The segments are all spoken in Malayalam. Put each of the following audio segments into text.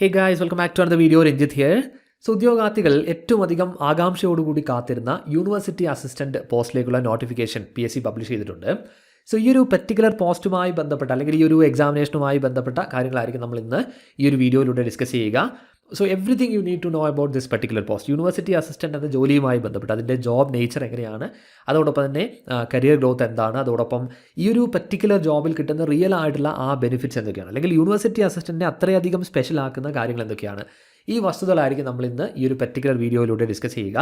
Hey guys welcome back to another video Ranjith here so ഉദ്യോഗാർത്ഥികൾ ഏറ്റവും അധികം ആകാംക്ഷയോടുകൂടി കാത്തിരുന്ന university assistant പോസ്റ്റിലേക്കുള്ള notification P S C publish ചെയ്തിട്ടുണ്ട്. സോ ഈ ഒരു പെർട്ടിക്കുലർ പോസ്റ്റുമായി ബന്ധപ്പെട്ട അല്ലെങ്കിൽ ഈ ഒരു എക്സാമിനേഷനുമായി ബന്ധപ്പെട്ട കാര്യങ്ങളായിരിക്കും നമ്മൾ ഇന്ന് ഈ ഒരു വീഡിയോയിലൂടെ ഡിസ്കസ് ചെയ്യുക. So everything you need to know about this particular post university assistant എന്ന ജോലിയുമായി ബന്ധപ്പെട്ട് അതിന്റെ ജോബ് നേച്ചർ എങ്ങനെയാണ് അതോടൊപ്പം തന്നെ കരിയർ ഗ്രോത്ത് എന്താണ് അതോടൊപ്പം ഈ ഒരു പെർട്ടിക്കുലർ ജോബിൽ കിട്ടുന്ന റിയൽ ആയിട്ടുള്ള ആ ബെനിഫിറ്റ്സ് എന്തൊക്കെയാണ് അല്ലെങ്കിൽ യൂണിവേഴ്സിറ്റി അസിസ്റ്റന്റിനെ അത്രയധികം സ്പെഷ്യൽ ആക്കുന്ന കാര്യങ്ങൾ എന്തൊക്കെയാണ് ഈ വസ്തുതകളായിരിക്കും നമ്മൾ ഇന്ന് ഈ ഒരു പെർട്ടിക്കുലർ വീഡിയോയിലൂടെ ഡിസ്കസ് ചെയ്യുക.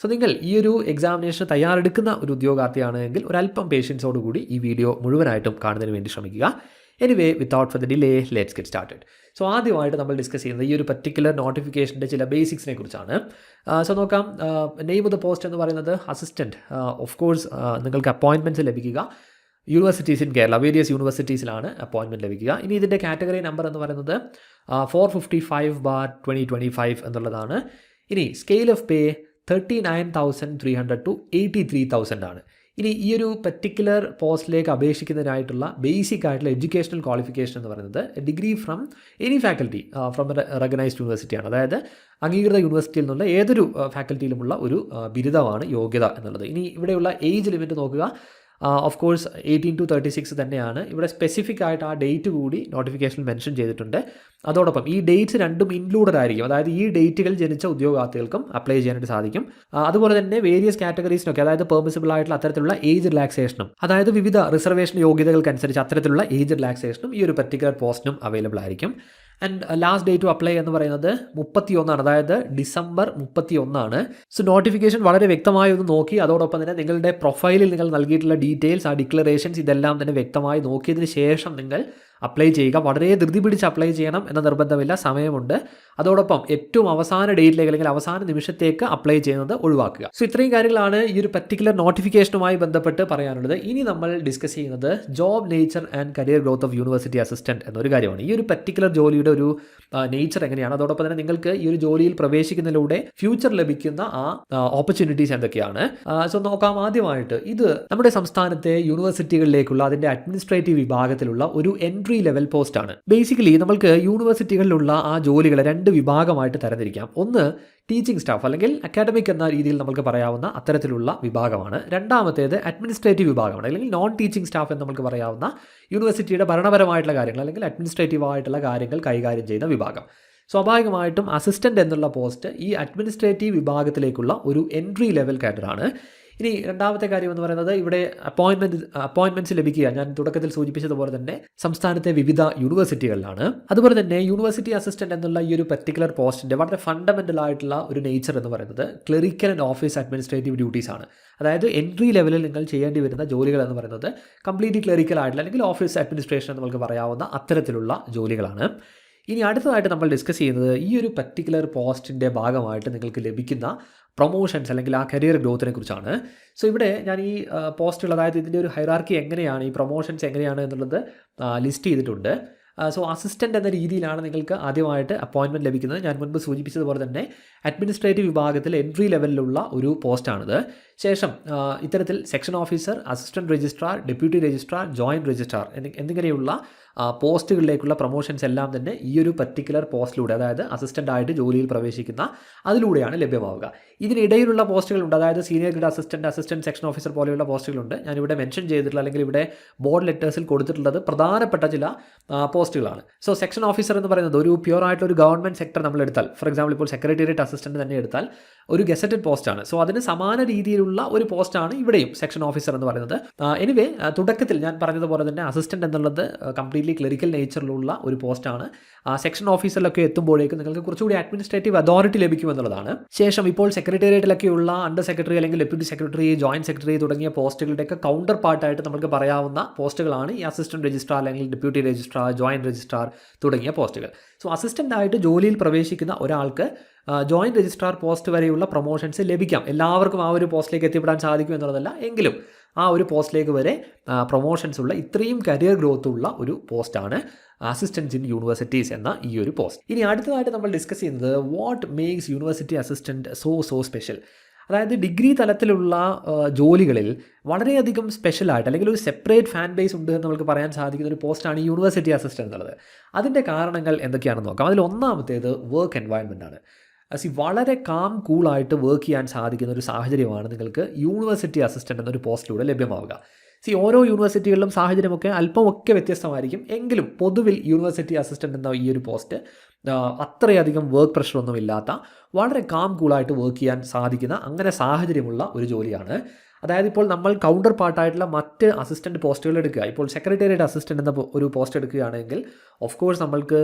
സോ നിങ്ങൾ ഈ ഒരു എക്സാമിനേഷൻ തയ്യാറെടുക്കുന്ന ഒരു ഉദ്യോഗാർത്ഥിയാണെങ്കിൽ ഒരല്പം പേഷ്യൻസോടുകൂടി ഈ വീഡിയോ മുഴുവനായിട്ടും കാണുന്നതിന് വേണ്ടി ശ്രമിക്കുക. Anyway without for the delay let's get started so ആദ്യമായിട്ട് നമ്മൾ ഡിസ്കസ് ചെയ്യുന്നത് ഈ ഒരു പർട്ടിക്കുലർ നോട്ടിഫിക്കേഷന്റെ ചില ബേസിക്സിനെ കുറിച്ചാണ്. സോ നോക്കാം. നെയിം ഓഫ് ദ പോസ്റ്റ് എന്ന് പറയുന്നത് അസിസ്റ്റന്റ് ഓഫ് കോഴ്സ് നിങ്ങൾക്ക് അപ്പോയിൻമെന്റ്സ് ലഭിക്കുക. യൂണിവേഴ്സിറ്റീസ് ഇൻ കേരള വേരിയസ് യൂണിവേഴ്സിറ്റീസിലാണ് അപ്പോയിൻമെന്റ് ലഭിക്കുക. ഇനി ഇതിന്റെ കാറ്റഗറി നമ്പർ എന്ന് പറയുന്നത് four fifty five bar twenty twenty five എന്നുള്ളതാണ്. ഇനി scale of pay thirty nine thousand three hundred to eighty three thousand ആണ്. ഇനി ഈ ഒരു പെർട്ടിക്കുലർ പോസ്റ്റിലേക്ക് അപേക്ഷിക്കുന്നതിനായിട്ടുള്ള ബേസിക് ആയിട്ടുള്ള എഡ്യൂക്കേഷണൽ ക്വാളിഫിക്കേഷൻ എന്ന് പറയുന്നത് degree from any faculty from recognised യൂണിവേഴ്സിറ്റിയാണ് അതായത് അംഗീകൃത യൂണിവേഴ്സിറ്റിയിൽ നിന്നുള്ള ഏതൊരു ഫാക്കൽറ്റിയിലുമുള്ള ഒരു ബിരുദമാണ് യോഗ്യത എന്നുള്ളത്. ഇനി ഇവിടെയുള്ള ഏജ് ലിമിറ്റ് നോക്കുക. Of course eighteen to thirty six തന്നെയാണ്. ഇവിടെ സ്പെസിഫിക് ആയിട്ട് ആ ഡേറ്റ് കൂടി നോട്ടിഫിക്കേഷൻ മെൻഷൻ ചെയ്തിട്ടുണ്ട്. അതോടൊപ്പം ഈ ഡേറ്റ്സ് രണ്ടും ഇൻക്ലൂഡഡ് ആയിരിക്കും. അതായത് ഈ ഡേറ്റുകൾ ജനിച്ച ഉദ്യോഗാർത്ഥികൾക്കും അപ്ലൈ ചെയ്യാനായിട്ട് സാധിക്കും. അതുപോലെ തന്നെ വേരിയസ് കാറ്റഗറീസിനൊക്കെ അതായത് പെർമിസിബിൾ ആയിട്ടുള്ള അത്തരത്തിലുള്ള ഏജ് റിലാക്സേഷനും അതായത് വിവിധ റിസർവേഷൻ യോഗ്യതകൾക്കനുസരിച്ച് അത്തരത്തിലുള്ള ഏജ് റിലാക്സേഷനും ഈ ഒരു പെർട്ടിക്കുലർ പോസ്റ്റിനും അവൈലബിൾ ആയിരിക്കും. And last date to apply എന്ന് പറയുന്നത് മുപ്പത്തി ഒന്നാണ് അതായത് ഡിസംബർ മുപ്പത്തി ഒന്നാണ് സോ നോട്ടിഫിക്കേഷൻ വളരെ വ്യക്തമായി ഒന്ന് നോക്കി. അതോടൊപ്പം തന്നെ നിങ്ങളുടെ പ്രൊഫൈലിൽ നിങ്ങൾ നൽകിയിട്ടുള്ള ഡീറ്റെയിൽസ് ആ ഡിക്ലറേഷൻസ് ഇതെല്ലാം തന്നെ വ്യക്തമായി നോക്കിയതിന് ശേഷം നിങ്ങൾ അപ്ലൈ ചെയ്യുക. വളരെ ധൃതി പിടിച്ച് അപ്ലൈ ചെയ്യണം എന്ന നിർബന്ധമില്ല. സമയമുണ്ട്. അതോടൊപ്പം ഏറ്റവും അവസാന ഡേറ്റിലേക്ക് അല്ലെങ്കിൽ അവസാന നിമിഷത്തേക്ക് അപ്ലൈ ചെയ്യുന്നത് ഒഴിവാക്കുക. സോ ഇത്രയും കാര്യങ്ങളാണ് ഈ ഒരു പർട്ടിക്കുലർ നോട്ടിഫിക്കേഷനുമായി ബന്ധപ്പെട്ട് പറയാനുള്ളത്. ഇനി നമ്മൾ ഡിസ്കസ് ചെയ്യുന്നത് job nature and career growth of university assistant എന്നൊരു കാര്യമാണ്. ഈ ഒരു പർട്ടിക്കുലർ ജോലിയുടെ ഒരു നേച്ചർ എങ്ങനെയാണ്? അതോടൊപ്പം തന്നെ നിങ്ങൾക്ക് ഈ ഒരു ജോലിയിൽ പ്രവേശിക്കുന്നതിലൂടെ ഫ്യൂച്ചർ ലഭിക്കുന്ന ആ ഓപ്പർച്യൂണിറ്റീസ് എന്തൊക്കെയാണ്? സോ നോക്കാം ആദ്യമായിട്ട്. ഇത് നമ്മുടെ സംസ്ഥാനത്തെ യൂണിവേഴ്സിറ്റികളിലേക്കുള്ള അതിന്റെ അഡ്മിനിസ്ട്രേറ്റീവ് വിഭാഗത്തിലുള്ള ഒരു എൻട്രി ലെവൽ പോസ്റ്റ് ആണ്. ബേസിക്കലി നമ്മൾക്ക് യൂണിവേഴ്സിറ്റികളിലുള്ള ആ ജോലികളെ രണ്ട് വിഭാഗമായിട്ട് തരംതിരിക്കാം. ഒന്ന് ടീച്ചിങ് സ്റ്റാഫ് അല്ലെങ്കിൽ അക്കാഡമിക് എന്ന രീതിയിൽ നമുക്ക് പറയാവുന്ന അത്തരത്തിലുള്ള വിഭാഗമാണ്. രണ്ടാമത്തേത് അഡ്മിനിസ്ട്രേറ്റീവ് വിഭാഗമാണ്. അല്ലെങ്കിൽ നോൺ ടീച്ചിങ് സ്റ്റാഫ് എന്ന് നമുക്ക് പറയാവുന്ന യൂണിവേഴ്സിറ്റിയുടെ ഭരണപരമായിട്ടുള്ള കാര്യങ്ങൾ അല്ലെങ്കിൽ അഡ്മിനിസ്ട്രേറ്റീവ് ആയിട്ടുള്ള കാര്യങ്ങൾ കൈകാര്യം ചെയ്യുന്ന വിഭാഗം. സ്വാഭാവികമായിട്ടും അസിസ്റ്റന്റ് എന്നുള്ള പോസ്റ്റ് ഈ അഡ്മിനിസ്ട്രേറ്റീവ് വിഭാഗത്തിലേക്കുള്ള ഒരു എൻട്രി ലെവൽ കാറ്ററാണ് ഇനി രണ്ടാമത്തെ കാര്യം എന്ന് പറയുന്നത് ഇവിടെ അപ്പോയിൻമെന്റ് അപ്പോയിൻമെന്റ്സ് ലഭിക്കുക. ഞാൻ തുടക്കത്തിൽ സൂചിപ്പിച്ചതുപോലെ തന്നെ സംസ്ഥാനത്തെ വിവിധ യൂണിവേഴ്സിറ്റികളിലാണ് അതുപോലെ തന്നെ യൂണിവേഴ്സിറ്റി അസിസ്റ്റന്റ് എന്നുള്ള ഈ ഒരു പെർട്ടിക്കുലർ പോസ്റ്റിന്റെ വളരെ ഫണ്ടമെന്റൽ ആയിട്ടുള്ള ഒരു നേച്ചർ എന്ന് പറയുന്നത് clerical and office administrative duties ആണ്. അതായത് എൻട്രി ലെവലിൽ നിങ്ങൾ ചെയ്യേണ്ടി വരുന്ന ജോലികൾ എന്ന് പറയുന്നത് കംപ്ലീറ്റ്ലി ക്ലറിക്കൽ ആയിട്ടുള്ള അല്ലെങ്കിൽ ഓഫീസ് അഡ്മിനിസ്ട്രേഷൻ എന്ന് നമുക്ക് പറയാവുന്ന അത്തരത്തിലുള്ള ജോലികളാണ്. ഇനി അടുത്തതായിട്ട് നമ്മൾ ഡിസ്കസ് ചെയ്യുന്നത് ഈ ഒരു പർട്ടിക്കുലർ പോസ്റ്റിന്റെ ഭാഗമായിട്ട് നിങ്ങൾക്ക് ലഭിക്കുന്ന പ്രൊമോഷൻസ് അല്ലെങ്കിൽ ആ കരിയർ ഗ്രോത്തിനെ കുറിച്ചാണ് സോ ഇവിടെ ഞാൻ ഈ പോസ്റ്റുകൾ അതായത് ഇതിന്റെ ഒരു ഹൈറാർക്കി എങ്ങനെയാണ് ഈ പ്രൊമോഷൻസ് എങ്ങനെയാണ് എന്നുള്ളത് ലിസ്റ്റ് ചെയ്തിട്ടുണ്ട്. സോ അസിസ്റ്റന്റ് എന്ന രീതിയിലാണ് നിങ്ങൾക്ക് ആദ്യമായിട്ട് അപ്പോയിൻമെന്റ് ലഭിക്കുന്നത്. ഞാൻ മുൻപ് സൂചിപ്പിച്ചതുപോലെ തന്നെ അഡ്മിനിസ്ട്രേറ്റീവ് വിഭാഗത്തിൽ എൻട്രി ലെവലിലുള്ള ഒരു പോസ്റ്റാണിത് ശേഷം ഇത്തരത്തിൽ section officer assistant registrar deputy registrar joint registrar എന്നിങ്ങനെയുള്ള പോസ്റ്റുകളിലേക്കുള്ള പ്രൊമോഷൻസ് എല്ലാം തന്നെ ഈ ഒരു പർട്ടിക്കുലർ പോസ്റ്റിലൂടെ അതായത് അസിസ്റ്റന്റ് ആയിട്ട് ജോലിയിൽ പ്രവേശിക്കുന്ന അതിലൂടെയാണ് ലഭ്യമാവുക. ഇതിനിടയിലുള്ള പോസ്റ്റുകളുണ്ട്. അതായത് senior grade assistant assistant section officer പോലെയുള്ള പോസ്റ്റുകളുണ്ട്. ഞാനിവിടെ മെൻഷൻ ചെയ്തിട്ടുള്ള അല്ലെങ്കിൽ ഇവിടെ ബോർഡ് ലെറ്റേഴ്സിൽ കൊടുത്തിട്ടുള്ളത് പ്രധാനപ്പെട്ട ചില പോസ്റ്റുകളാണ്. സോ സെക്ഷൻ ഓഫീസർ എന്ന് പറയുന്നത് ഒരു പ്യുവർ ആയിട്ടുള്ള ഒരു ഗവൺമെന്റ് സെക്ടർ നമ്മൾ എടുത്താൽ ഫോർ എക്സാമ്പിൾ ഇപ്പോൾ സെക്രട്ടേറിയറ്റ് അസിസ്റ്റന്റ് തന്നെ എടുത്താൽ ഒരു ഗസറ്റഡ് പോസ്റ്റാണ് സോ അതിന് സമാന രീതിയിലുള്ള ഒരു പോസ്റ്റാണ് ഇവിടെയും സെക്ഷൻ ഓഫീസർ എന്ന് പറയുന്നത്. എനിവേ തുടക്കത്തിൽ ഞാൻ പറഞ്ഞതുപോലെ തന്നെ അസിസ്റ്റന്റ് എന്നുള്ളത് കംപ്ലീറ്റ്ലി ക്ലറിക്കൽ നേച്ചറിലുള്ള ഒരു പോസ്റ്റാണ്. സെക്ഷൻ ഓഫീസറിലൊക്കെ എത്തുമ്പോഴേക്കും നിങ്ങൾക്ക് കുറച്ചുകൂടി അഡ്മിനിസ്ട്രേറ്റീവ് അതോറിറ്റി ലഭിക്കുമെന്നുള്ളതാണ്. ശേഷം ഇപ്പോൾ സെക്രട്ടേറിയറ്റിലൊക്കെയുള്ള അണ്ടർ സെക്രട്ടറി അല്ലെങ്കിൽ ഡെപ്യൂട്ടി സെക്രട്ടറി ജോയിന്റ് സെക്രട്ടറി തുടങ്ങിയ പോസ്റ്റുകളുടെയൊക്കെ കൗണ്ടർ പാർട്ടായിട്ട് നമുക്ക് പറയാവുന്ന പോസ്റ്റുകളാണ് ഈ അസിസ്റ്റന്റ് രജിസ്ട്രാർ അല്ലെങ്കിൽ ഡെപ്യൂട്ടി രജിസ്ട്രാർ ജോയിന്റ് രജിസ്ട്രാർ തുടങ്ങിയ പോസ്റ്റുകൾ. സോ അസിസ്റ്റന്റ് ആയിട്ട് ജോലിയിൽ പ്രവേശിക്കുന്ന ഒരാൾക്ക് ജോയിന്റ് രജിസ്ട്രാർ പോസ്റ്റ് വരെയുള്ള പ്രൊമോഷൻസ് ലഭിക്കാം. എല്ലാവർക്കും ആ ഒരു പോസ്റ്റിലേക്ക് എത്തിപ്പെടാൻ സാധിക്കും എന്നുള്ളതല്ല. എങ്കിലും ആ ഒരു പോസ്റ്റിലേക്ക് വരെ പ്രൊമോഷൻസ് ഉള്ള ഇത്രയും കരിയർ ഗ്രോത്ത് ഉള്ള ഒരു പോസ്റ്റാണ് അസിസ്റ്റൻസ് ഇൻ യൂണിവേഴ്സിറ്റീസ് എന്ന ഈ ഒരു പോസ്റ്റ് ഇനി അടുത്തതായിട്ട് നമ്മൾ ഡിസ്കസ് ചെയ്യുന്നത് what makes university assistant so so special അതായത് ഡിഗ്രി തലത്തിലുള്ള ജോലികളിൽ വളരെയധികം സ്പെഷ്യലായിട്ട് അല്ലെങ്കിൽ ഒരു സെപ്പറേറ്റ് ഫാൻ ബേസ് ഉണ്ട് എന്ന് നമുക്ക് പറയാൻ സാധിക്കുന്ന ഒരു പോസ്റ്റാണ് യൂണിവേഴ്സിറ്റി അസിസ്റ്റന്റ് എന്നുള്ളത്. അതിന്റെ കാരണങ്ങൾ എന്തൊക്കെയാണെന്ന് നോക്കാം. അതിൽ ഒന്നാമത്തേത് വർക്ക് എൻവയൺമെന്റാണ് സി വളരെ കാം കൂളായിട്ട് വർക്ക് ചെയ്യാൻ സാധിക്കുന്ന ഒരു സാഹചര്യമാണ് നിങ്ങൾക്ക് യൂണിവേഴ്സിറ്റി അസിസ്റ്റന്റ് എന്നൊരു പോസ്റ്റിലൂടെ ലഭ്യമാവുക. സി ഓരോ യൂണിവേഴ്സിറ്റികളിലും സാഹചര്യമൊക്കെ അല്പമൊക്കെ വ്യത്യസ്തമായിരിക്കും. എങ്കിലും പൊതുവിൽ യൂണിവേഴ്സിറ്റി അസിസ്റ്റന്റ് എന്ന ഈ ഒരു പോസ്റ്റ് അത്രയധികം വർക്ക് പ്രഷറൊന്നും ഇല്ലാത്ത വളരെ കാം കൂളായിട്ട് വർക്ക് ചെയ്യാൻ സാധിക്കുന്ന അങ്ങനെ സാഹചര്യമുള്ള ഒരു ജോലിയാണ്. അതായത് ഇപ്പോൾ നമ്മൾ കൗണ്ടർ പാർട്ടായിട്ടുള്ള മറ്റ് അസിസ്റ്റന്റ് പോസ്റ്റുകൾ എടുക്കുക. ഇപ്പോൾ സെക്രട്ടേറിയറ്റ് അസിസ്റ്റന്റ് എന്ന ഒരു പോസ്റ്റ് എടുക്കുകയാണെങ്കിൽ ഓഫ് കോഴ്സ് നമ്മൾക്ക്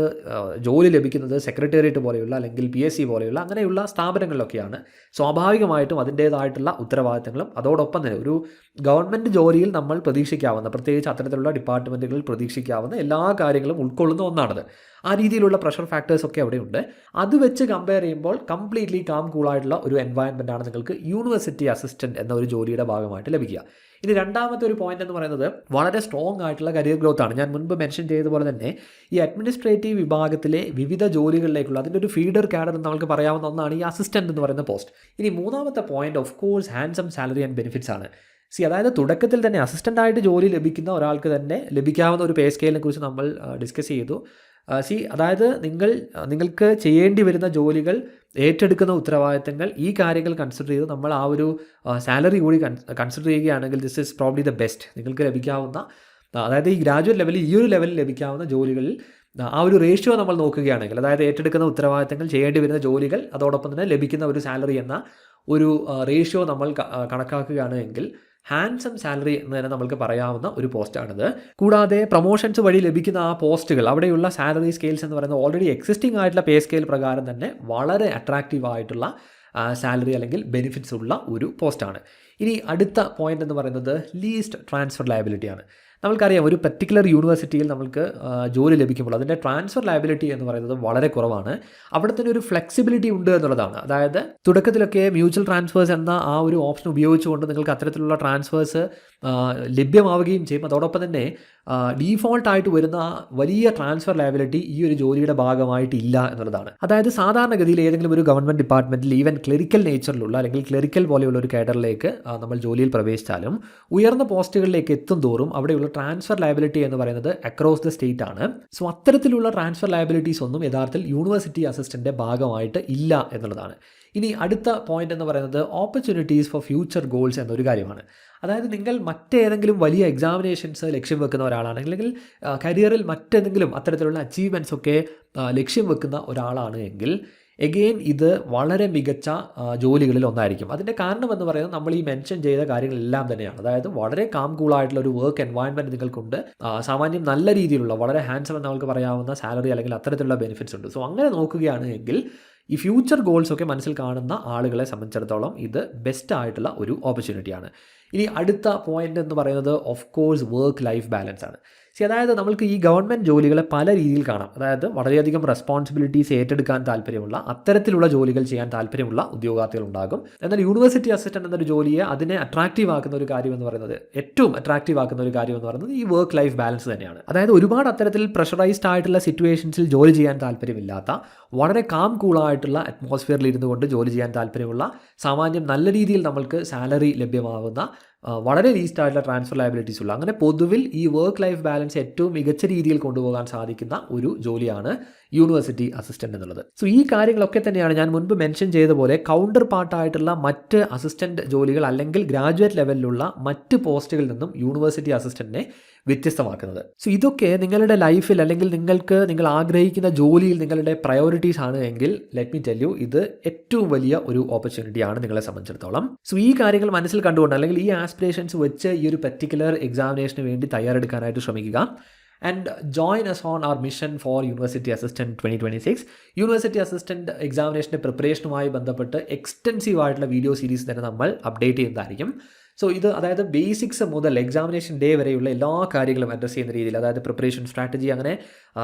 ജോലി ലഭിക്കുന്നത് സെക്രട്ടേറിയറ്റ് പോലെയുള്ള അല്ലെങ്കിൽ പി എസ് സി പോലെയുള്ള അങ്ങനെയുള്ള സ്ഥാപനങ്ങളിലൊക്കെയാണ്. സ്വാഭാവികമായിട്ടും അതിന്റേതായിട്ടുള്ള ഉത്തരവാദിത്തങ്ങളും. അതോടൊപ്പം തന്നെ ഒരു ഗവൺമെന്റ് ജോലിയിൽ നമ്മൾ പ്രതീക്ഷിക്കാവുന്ന പ്രത്യേകിച്ച് അത്തരത്തിലുള്ള ഡിപ്പാർട്ട്മെന്റുകളിൽ പ്രതീക്ഷിക്കാവുന്ന എല്ലാ കാര്യങ്ങളും ഉൾക്കൊള്ളുന്ന ഒന്നാണത്. ആ രീതിയിലുള്ള പ്രഷർ ഫാക്ടേഴ്സ് ഒക്കെ അവിടെയുണ്ട്. അത് വെച്ച് കമ്പയർ ചെയ്യുമ്പോൾ കംപ്ലീറ്റ്ലി കാം കൂളായിട്ടുള്ള ഒരു എൻവയൺമെന്റാണ് നിങ്ങൾക്ക് യൂണിവേഴ്സിറ്റി അസിസ്റ്റന്റ് എന്ന ഒരു ജോലിയുടെ ഭാഗമായിട്ട് ലഭിക്കുക. ഇനി രണ്ടാമത്തെ ഒരു പോയിന്റ് എന്ന് പറയുന്നത് വളരെ സ്ട്രോങ് ആയിട്ടുള്ള കരിയർ ഗ്രോത്ത് ആണ്. ഞാൻ മുൻപ് മെൻഷൻ ചെയ്തതുപോലെ തന്നെ ഈ അഡ്മിനിസ്ട്രേറ്റീവ് വിഭാഗത്തിലെ വിവിധ ജോലികളിലേക്കുള്ള അതിന്റെ ഒരു ഫീഡർ കാഡർ എന്ന് നമുക്ക് പറയാവുന്ന ഒന്നാണ് ഈ അസിസ്റ്റന്റ് എന്ന് പറയുന്ന പോസ്റ്റ് ഇനി മൂന്നാമത്തെ point of course handsome salary and benefits ആണ്. സി അതായത് തുടക്കത്തിൽ തന്നെ അസിസ്റ്റന്റായിട്ട് ജോലി ലഭിക്കുന്ന ഒരാൾക്ക് തന്നെ ലഭിക്കാവുന്ന ഒരു പേ സ്കെയിലിനെ കുറിച്ച് നമ്മൾ ഡിസ്കസ് ചെയ്തു. സി അതായത് നിങ്ങൾ നിങ്ങൾക്ക് ചെയ്യേണ്ടി വരുന്ന ജോലികൾ ഏറ്റെടുക്കുന്ന ഉത്തരവാദിത്തങ്ങൾ ഈ കാര്യങ്ങൾ കൺസിഡർ ചെയ്ത് നമ്മൾ ആ ഒരു സാലറി കൂടി കൺസിഡർ ചെയ്യുകയാണെങ്കിൽ this is probably the best നിങ്ങൾക്ക് ലഭിക്കാവുന്ന അതായത് ഈ ഗ്രാജുവേറ്റ് ലെവലിൽ ഈ ഒരു ലെവലിൽ ലഭിക്കാവുന്ന ജോലികളിൽ ആ, ഒരു റേഷ്യോ നമ്മൾ നോക്കുകയാണെങ്കിൽ അതായത് ഏറ്റെടുക്കുന്ന ഉത്തരവാദിത്തങ്ങൾ ചെയ്യേണ്ടി വരുന്ന ജോലികൾ അതോടൊപ്പം തന്നെ ലഭിക്കുന്ന ഒരു സാലറി എന്ന ഒരു റേഷ്യോ നമ്മൾ കണക്കാക്കുകയാണെങ്കിൽ ഹാൻഡ്സം സാലറി എന്ന് തന്നെ നമുക്ക് പറയാവുന്ന ഒരു പോസ്റ്റാണിത് കൂടാതെ പ്രൊമോഷൻസ് വഴി ലഭിക്കുന്ന ആ പോസ്റ്റുകൾ അവിടെയുള്ള സാലറി സ്കെയിൽസ് എന്ന് പറയുന്നത് ഓൾറെഡി എക്സിസ്റ്റിംഗ് ആയിട്ടുള്ള പേ സ്കെയിൽ പ്രകാരം തന്നെ വളരെ അട്രാക്റ്റീവ് ആയിട്ടുള്ള സാലറി അല്ലെങ്കിൽ ബെനിഫിറ്റ്സ് ഉള്ള ഒരു പോസ്റ്റാണ് ഇനി അടുത്ത പോയിന്റ് എന്ന് പറയുന്നത് ലീസ്റ്റ് ട്രാൻസ്ഫർ ലയബിലിറ്റിയാണ് നമുക്കറിയാം ഒരു പർട്ടിക്കുലർ യൂണിവേഴ്സിറ്റിയിൽ നമുക്ക് ജോലി ലഭിക്കുമ്പോൾ അതിന്റെ ട്രാൻസ്ഫർ ലയബിലിറ്റി എന്ന് പറയുന്നത് വളരെ കുറവാണ്. അവിടെ തന്നെ ഒരു ഫ്ലെക്സിബിലിറ്റി ഉണ്ട് എന്നുള്ളതാണ്. അതായത് തുടക്കത്തിലൊക്കെ മ്യൂച്വൽ ട്രാൻസ്ഫേഴ്സ് എന്ന ആ ഒരു ഓപ്ഷൻ ഉപയോഗിച്ചുകൊണ്ട് നിങ്ങൾക്ക് അത്തരത്തിലുള്ള ട്രാൻസ്ഫേഴ്സ് ലഭ്യമാവുകയും ചെയ്യും. അതോടൊപ്പം തന്നെ ഡീഫോൾട്ടായിട്ട് വരുന്ന വലിയ ട്രാൻസ്ഫർ ലയബിലിറ്റി ഈ ഒരു ജോലിയുടെ ഭാഗമായിട്ടില്ല എന്നുള്ളതാണ്. അതായത് സാധാരണഗതിയിൽ ഏതെങ്കിലും ഒരു ഗവൺമെന്റ് ഡിപ്പാർട്ട്മെന്റിൽ ഈവൻ ക്ലറിക്കൽ നേച്ചറിലുള്ള അല്ലെങ്കിൽ ക്ലറിക്കൽ പോലെയുള്ള ഒരു കേഡറിലേക്ക് നമ്മൾ ജോലിയിൽ പ്രവേശിച്ചാലും ഉയർന്ന പോസ്റ്റുകളിലേക്ക് എത്തും തോറും അവിടെയുള്ള ട്രാൻസ്ഫർ ലയബിലിറ്റി എന്ന് പറയുന്നത് അക്രോസ് ദ സ്റ്റേറ്റ് ആണ്. സോ അത്തരത്തിലുള്ള ട്രാൻസ്ഫർ ലയബിലിറ്റീസ് ഒന്നും യഥാർത്ഥത്തിൽ യൂണിവേഴ്സിറ്റി അസിസ്റ്റന്റെ ഭാഗമായിട്ട് ഇല്ല എന്നുള്ളതാണ്. ഇനി അടുത്ത പോയിന്റ് എന്ന് പറയുന്നത് ഓപ്പർച്യൂണിറ്റീസ് ഫോർ ഫ്യൂച്ചർ ഗോൾസ് എന്നൊരു കാര്യമാണ്. അതായത് നിങ്ങൾ മറ്റേതെങ്കിലും വലിയ എക്സാമിനേഷൻസ് ലക്ഷ്യം വെക്കുന്ന ഒരാളാണ് അല്ലെങ്കിൽ കരിയറിൽ മറ്റെന്തെങ്കിലും അത്തരത്തിലുള്ള അച്ചീവ്മെന്റ്സ് ഒക്കെ ലക്ഷ്യം വെക്കുന്ന ഒരാളാണ് എങ്കിൽ എഗെയിൻ ഇത് വളരെ മികച്ച ജോലികളിൽ ഒന്നായിരിക്കും. അതിന്റെ കാരണം എന്ന് പറയുന്നത് നമ്മൾ ഈ മെൻഷൻ ചെയ്ത കാര്യങ്ങളെല്ലാം തന്നെയാണ്. അതായത് വളരെ കാം കൂളായിട്ടുള്ള ഒരു വർക്ക് എൻവയൺമെന്റ് നിങ്ങൾക്കുണ്ട്. സാമാന്യം നല്ല രീതിയിലുള്ള വളരെ ഹാൻഡ്സം എന്ന് നമുക്ക് പറയാവുന്ന സാലറി അല്ലെങ്കിൽ അത്തരത്തിലുള്ള ബെനിഫിറ്റ്സ് ഉണ്ട്. സോ അങ്ങനെ നോക്കുകയാണ് എങ്കിൽ ഈ ഫ്യൂച്ചർ ഗോൾസൊക്കെ മനസ്സിൽ കാണുന്ന ആളുകളെ സംബന്ധിച്ചിടത്തോളം ഇത് ബെസ്റ്റ് ആയിട്ടുള്ള ഒരു ഓപ്പർച്യൂണിറ്റിയാണ് ഇനി അടുത്ത പോയിന്റ് എന്ന് പറയുന്നത് of course work life balance ആണ്. സി അതായത് നമ്മൾക്ക് ഈ ഗവൺമെന്റ് ജോലികളെ പല രീതിയിൽ കാണാം. അതായത് വളരെയധികം റെസ്പോൺസിബിലിറ്റീസ് ഏറ്റെടുക്കാൻ താല്പര്യമുള്ള അത്തരത്തിലുള്ള ജോലികൾ ചെയ്യാൻ താല്പര്യമുള്ള ഉദ്യോഗാർത്ഥികൾ ഉണ്ടാകും. എന്നാൽ യൂണിവേഴ്സിറ്റി അസിസ്റ്റന്റ് എന്നൊരു ജോലിയെ അതിനെ അട്രാക്റ്റീവ് ആക്കുന്ന ഒരു കാര്യം എന്ന് പറയുന്നത് ഏറ്റവും അട്രാക്റ്റീവ് ആക്കുന്ന ഒരു കാര്യം എന്ന് പറയുന്നത് ഈ വർക്ക് ലൈഫ് ബാലൻസ് തന്നെയാണ്. അതായത് ഒരുപാട് അത്തരത്തിൽ പ്രഷറൈസ്ഡ് ആയിട്ടുള്ള സിറ്റുവേഷൻസിൽ ജോലി ചെയ്യാൻ താല്പര്യമില്ലാത്ത വളരെ കാം കൂളായിട്ടുള്ള അറ്റ്മോസ്ഫിയറിൽ ഇരുന്നുകൊണ്ട് ജോലി ചെയ്യാൻ താല്പര്യമുള്ള സാമാന്യം നല്ല രീതിയിൽ നമ്മൾക്ക് സാലറി ലഭ്യമാവുന്ന ആ, വളരെ ലീസ്റ്റ് ആയിട്ടുള്ള ട്രാൻസ്ഫർ ലയബിലിറ്റീസ് ഉള്ള. അങ്ങനെ പൊതുവിൽ ഈ വർക്ക് ലൈഫ് ബാലൻസ് ഏറ്റവും മികച്ച രീതിയിൽ കൊണ്ടുപോകാൻ സാധിക്കുന്ന ഒരു ജോലിയാണ് യൂണിവേഴ്സിറ്റി അസിസ്റ്റന്റ് എന്നുള്ളത്. സോ ഈ കാര്യങ്ങളൊക്കെ തന്നെയാണ് ഞാൻ മുൻപ് മെൻഷൻ ചെയ്ത പോലെ കൗണ്ടർ പാർട്ടായിട്ടുള്ള മറ്റ് അസിസ്റ്റന്റ് ജോലികൾ അല്ലെങ്കിൽ ഗ്രാജുവേറ്റ് ലെവലിലുള്ള മറ്റ് പോസ്റ്റുകളിൽ നിന്നും യൂണിവേഴ്സിറ്റി അസിസ്റ്റന്റിനെ വ്യത്യസ്തമാക്കുന്നത്. സോ ഇതൊക്കെ നിങ്ങളുടെ ലൈഫിൽ അല്ലെങ്കിൽ നിങ്ങൾക്ക് നിങ്ങൾ ആഗ്രഹിക്കുന്ന ജോലിയിൽ നിങ്ങളുടെ പ്രയോറിറ്റീസ് ആണ് എങ്കിൽ ലെറ്റ് മീ ടെൽ യു ഇത് ഏറ്റവും വലിയ ഒരു ഓപ്പർച്യൂണിറ്റി ആണ് നിങ്ങളെ സംബന്ധിച്ചിടത്തോളം. സോ ഈ കാര്യങ്ങൾ മനസ്സിൽ കണ്ടുകൊണ്ട് അല്ലെങ്കിൽ ഈ ആസ്പിറേഷൻസ് വെച്ച് ഈ ഒരു പെർട്ടിക്കുലർ എക്സാമിനേഷന് വേണ്ടി തയ്യാറെടുക്കാനായിട്ട് ശ്രമിക്കുക. And join us on our mission for university assistant twenty twenty six university assistant എക്സാമിനേഷന്റെ പ്രിപ്പറേഷനുമായി ബന്ധപ്പെട്ട് എക്സ്റ്റൻസീവ് ആയിട്ടുള്ള വീഡിയോ സീരീസ് തന്നെ നമ്മൾ അപ്ഡേറ്റ് ചെയ്യുന്നതായിരിക്കും. സോ ഇത് അതായത് ബേസിക്സ് മുതൽ എക്സാമിനേഷൻ ഡേ വരെയുള്ള എല്ലാ കാര്യങ്ങളും അഡ്രസ്സ് ചെയ്യുന്ന രീതിയിൽ അതായത് പ്രിപ്പറേഷൻ സ്ട്രാറ്റജി അങ്ങനെ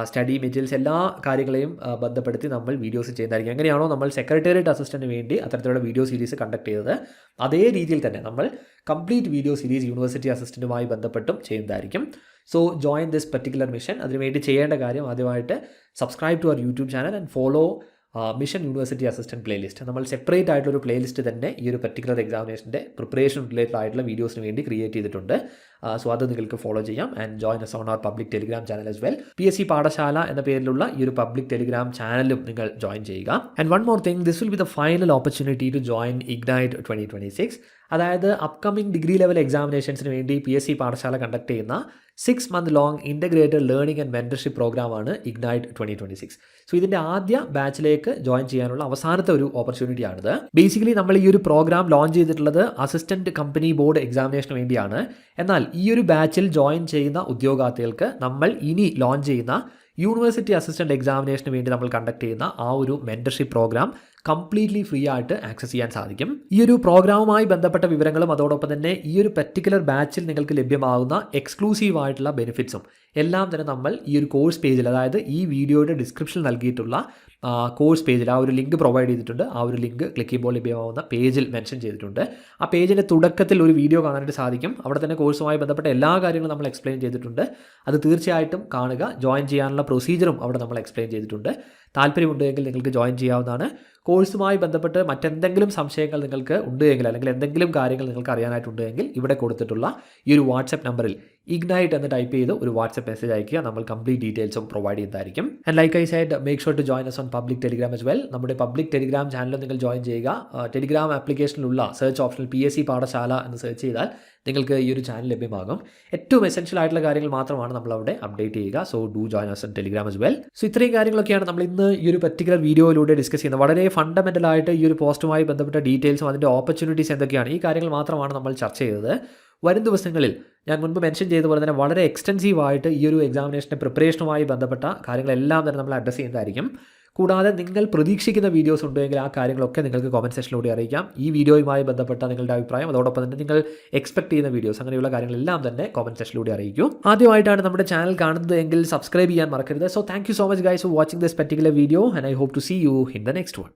സ്റ്റഡി മെറ്റീരിയൽസ് എല്ലാ കാര്യങ്ങളെയും ബന്ധപ്പെടുത്തി നമ്മൾ വീഡിയോസ് ചെയ്യുന്നതായിരിക്കും. എങ്ങനെയാണോ നമ്മൾ സെക്രട്ടേറിയറ്റ് അസിസ്റ്റന്റിന് വേണ്ടി അത്തരത്തിലുള്ള വീഡിയോ സീരീസ് കണ്ടക്ട് ചെയ്തത്. അതേ രീതിയിൽ തന്നെ നമ്മൾ കംപ്ലീറ്റ് വീഡിയോ സീരീസ് യൂണിവേഴ്സിറ്റി അസിസ്റ്റന്റുമായി ബന്ധപ്പെട്ടും ചെയ്യുന്നതായിരിക്കും. So join this particular mission അതിനുവേണ്ടി ചെയ്യേണ്ട കാര്യം ആദ്യമായിട്ട് subscribe to our YouTube channel and follow mission university assistant playlist നമ്മൾ സെപ്പറേറ്റ് ആയിട്ടുള്ള ഒരു പ്ലേലിസ്റ്റ് തന്നെ ഈ ഒരു പർട്ടിക്കുലർ എക്സാമിനേഷന്റെ പ്രിപ്പറേഷൻ റിലേറ്റഡ് ആയിട്ടുള്ള വീഡിയോസിന് വേണ്ടി ക്രിയേറ്റ് ചെയ്തിട്ടുണ്ട്. സോ അത് നിങ്ങൾക്ക് ഫോളോ ചെയ്യാം and join us on our public Telegram channel as well P S C Pathashala എന്ന പേരിലുള്ള ഈ ഒരു പബ്ലിക് ടെലിഗ്രാം ചാനലും നിങ്ങൾ ജോയിൻ ചെയ്യുക. And one more thing this will be the final opportunity to join Ignite twenty twenty six അതായത് അപ്കമിംഗ് ഡിഗ്രി ലെവൽ എക്സാമിനേഷൻസിന് വേണ്ടി P S C Pathashala conduct ചെയ്യുന്ന six month long integrated learning and mentorship പ്രോഗ്രാമാണ് Ignite twenty twenty six so ഇതിന്റെ ആദ്യ ബാച്ചിലേക്ക് ജോയിൻ ചെയ്യാനുള്ള അവസാനത്തെ ഒരു ഓപ്പർച്യൂണിറ്റിയാണിത് ബേസിക്കലി നമ്മൾ ഈ ഒരു പ്രോഗ്രാം ലോഞ്ച് ചെയ്തിട്ടുള്ളത് അസിസ്റ്റന്റ് കമ്പനി ബോർഡ് എക്സാമിനേഷന് വേണ്ടിയാണ്. എന്നാൽ ഈ ഒരു ബാച്ചിൽ ജോയിൻ ചെയ്യുന്ന ഉദ്യോഗാർത്ഥികൾക്ക് നമ്മൾ ഇനി ലോഞ്ച് ചെയ്യുന്ന യൂണിവേഴ്സിറ്റി അസിസ്റ്റന്റ് എക്സാമിനേഷന് വേണ്ടി നമ്മൾ കണ്ടക്ട് ചെയ്യുന്ന ആ ഒരു മെന്റർഷിപ്പ് പ്രോഗ്രാം കംപ്ലീറ്റ്ലി ഫ്രീ ആയിട്ട് ആക്സസ് ചെയ്യാൻ സാധിക്കും. ഈ ഒരു പ്രോഗ്രാമുമായി ബന്ധപ്പെട്ട വിവരങ്ങളും അതോടൊപ്പം തന്നെ ഈ ഒരു പർട്ടിക്കുലർ ബാച്ചിൽ നിങ്ങൾക്ക് ലഭ്യമാകുന്ന എക്സ്ക്ലൂസീവ് ആയിട്ടുള്ള ബെനിഫിറ്റ്സും എല്ലാം തന്നെ നമ്മൾ ഈ ഒരു കോഴ്സ് പേജിൽ അതായത് ഈ വീഡിയോയുടെ ഡിസ്ക്രിപ്ഷനിൽ നൽകിയിട്ടുള്ള കോഴ്സ് പേജിൽ ആ ഒരു ലിങ്ക് പ്രൊവൈഡ് ചെയ്തിട്ടുണ്ട്. ആ ഒരു ലിങ്ക് ക്ലിക്ക് ചെയ്യുമ്പോൾ ലഭ്യമാവുന്ന പേജിൽ മെൻഷൻ ചെയ്തിട്ടുണ്ട്. ആ പേജിന്റെ തുടക്കത്തിൽ ഒരു വീഡിയോ കാണാനായിട്ട് സാധിക്കും. അവിടെ തന്നെ കോഴ്സുമായി ബന്ധപ്പെട്ട എല്ലാ കാര്യങ്ങളും നമ്മൾ എക്സ്പ്ലെയിൻ ചെയ്തിട്ടുണ്ട്. അത് തീർച്ചയായിട്ടും കാണുക ജോയിൻ ചെയ്യാനുള്ള പ്രൊസീജിയറും അവിടെ നമ്മൾ എക്സ്പ്ലെയിൻ ചെയ്തിട്ടുണ്ട്. താല്പര്യമുണ്ടെങ്കിൽ നിങ്ങൾക്ക് ജോയിൻ ചെയ്യാവുന്നതാണ്. കോഴ്സുമായി ബന്ധപ്പെട്ട് മറ്റെന്തെങ്കിലും സംശയങ്ങൾ നിങ്ങൾക്ക് ഉണ്ടെങ്കിൽ അല്ലെങ്കിൽ എന്തെങ്കിലും കാര്യങ്ങൾ നിങ്ങൾക്ക് അറിയാനായിട്ടുണ്ടെങ്കിൽ ഇവിടെ കൊടുത്തിട്ടുള്ള ഈ ഒരു വാട്സപ്പ് നമ്പറിൽ ഇഗ്നൈറ്റ് എന്ന് ടൈപ്പ് ചെയ്ത് ഒരു വാട്സപ്പ് മെസ്സേജ് അയക്കുക നമ്മൾ കംപ്ലീറ്റ് ഡീറ്റെയിൽസും provide ചെയ്തായിരിക്കും and like I said make sure to join us on public Telegram as well നമ്മുടെ പബ്ലിക് ടെലിഗ്രാം ചാനലിൽ നിങ്ങൾ ജോയിൻ ചെയ്യുക. ടെലിഗ്രാം ആപ്ലിക്കേഷനിലുള്ള സെർച്ച് ഓപ്ഷനിൽ പി എസ് സി പാഠശാല എന്ന് സെർച്ച് ചെയ്താൽ നിങ്ങൾക്ക് ഈ ഒരു ചാനൽ ലഭ്യമാകും. ഏറ്റവും എസെൻഷ്യൽ ആയിട്ടുള്ള കാര്യങ്ങൾ മാത്രമാണ് നമ്മൾ അവിടെ അപ്ഡേറ്റ് ചെയ്യുക. So do join us Telegram as well so ഇത്രയും കാര്യങ്ങളൊക്കെയാണ് നമ്മൾ ഇന്ന് ഈ ഒരു പർട്ടിക്കുലർ വീഡിയോയിലൂടെ ഡിസ്കസ് ചെയ്യുന്നത്. വളരെ ഫണ്ടമെന്റൽ ആയിട്ട് ഈ ഒരു പോസ്റ്റുമായി ബന്ധപ്പെട്ട ഡീറ്റെയിൽസും അതിന്റെ ഓപ്പർച്യൂണിറ്റീസ് എന്തൊക്കെയാണ്? ഈ കാര്യങ്ങൾ മാത്രമാണ് നമ്മൾ ചർച്ച ചെയ്തത്. വരും ദിവസങ്ങളിൽ ഞാൻ മുൻപ് മെൻഷൻ ചെയ്ത പോലെ തന്നെ വളരെ എക്സ്റ്റൻസീവ് ആയിട്ട് ഈ ഒരു എക്സാമിനേഷന്റെ പ്രിപ്പറേഷനുമായി ബന്ധപ്പെട്ട കാര്യങ്ങളെല്ലാം തന്നെ നമ്മൾ അഡ്രസ്സ് ചെയ്യുന്നതായിരിക്കും. കൂടാതെ നിങ്ങൾ പ്രതീക്ഷിക്കുന്ന വീഡിയോസ് ഉണ്ടെങ്കിൽ ആ കാര്യങ്ങളൊക്കെ നിങ്ങൾക്ക് കോമന്റ് സെക്ഷനിലൂടെ അറിയിക്കാം. ഈ വീഡിയോയുമായി ബന്ധപ്പെട്ട നിങ്ങളുടെ അഭിപ്രായം അതോടൊപ്പം തന്നെ നിങ്ങൾ എക്സ്പെക്ട് ചെയ്യുന്ന വീഡിയോസ് അങ്ങനെയുള്ള കാര്യങ്ങളെല്ലാം തന്നെ കോമന്റ് സെക്ഷനിലൂടെ അറിയിക്കൂ. ആദ്യമായിട്ടാണ് നമ്മുടെ ചാനൽ കാണുന്നത് എങ്കിൽ സബ്സ്ക്രൈബ് ചെയ്യാൻ മറക്കരുത്. So thank so much guys for watching this particular video and I hope to see you in the next one